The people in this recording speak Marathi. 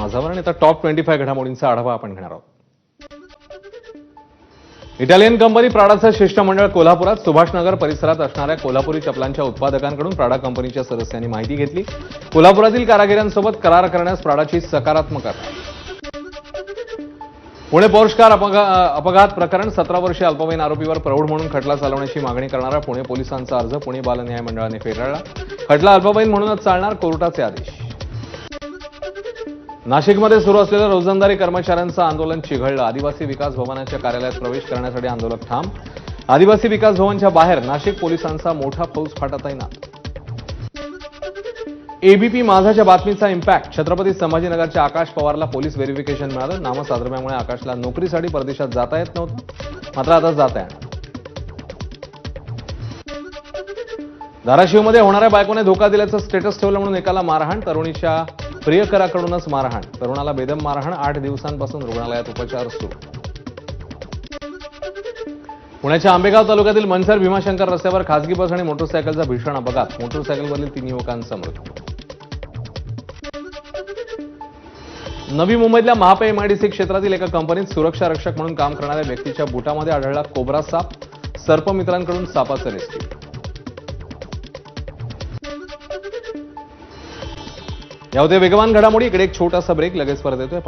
माझावर आणि आता टॉप ट्वेंटी फाय घडामोडींचा आढावा आपण घेणार आहोत. इटालियन कंपनी प्राडाचं शिष्टमंडळ कोल्हापुरात सुभाषनगर परिसरात असणाऱ्या कोल्हापुरी चपलांच्या उत्पादकांकडून प्राडा कंपनीच्या सदस्यांनी माहिती घेतली. कोल्हापुरातील कारागिरांसोबत करार करण्यास प्राडाची सकारात्मक पुणे पोर्शकार अपघात प्रकरण सतरा वर्षीय अल्पवयीन आरोपीवर प्रौढ म्हणून खटला चालवण्याची मागणी करणारा पुणे पोलिसांचा अर्ज पुणे बाल न्याय मंडळाने फेटाळला. खटला अल्पवयीन म्हणूनच चालणार कोर्टाचे आदेश. नाशिकमध्ये सुरू असलेलं रोजंदारी कर्मचाऱ्यांचं आंदोलन चिघळलं. आदिवासी विकास भवनाच्या कार्यालयात प्रवेश करण्यासाठी आंदोलक ठाम. आदिवासी विकास भवनच्या बाहेर नाशिक पोलिसांचा मोठा फौज फाटा तैनात एबीपी माझाच्या बातमीचा इम्पॅक्ट छत्रपती संभाजीनगरच्या आकाश पवारला पोलीस व्हेरिफिकेशन मिळालं. नामसाधर्म्यामुळे आकाशला नोकरीसाठी परदेशात जाता येत नव्हतं. मात्र आता जात आहे. धाराशिवमध्ये होणाऱ्या बायकोने धोका दिल्याचं स्टेटस ठेवलं म्हणून एकाला मारहाण. तरुणीच्या प्रियकराकडूनच मारहाण. तरुणाला बेदम मारहाण आठ दिवसांपासून रुग्णालयात उपचार सुरू. पुण्याच्या आंबेगाव तालुक्यातील मनसर भीमाशंकर रस्त्यावर खासगी बस आणि मोटरसायकलचा भीषण अपघात. मोटरसायकलवरील तीन युवकांचा मृत्यू. नवी मुंबईतल्या महापे एमआयडीसी क्षेत्रातील एका कंपनीत सुरक्षा रक्षक म्हणून काम करणाऱ्या व्यक्तीच्या बुटामध्ये आढळला कोबरा साप. सर्पमित्रांकडून सापाचं रेस्क्यू. या वेगवान घडामोडी. इकडे एक छोटासा ब्रेक लगेच परत येतोय.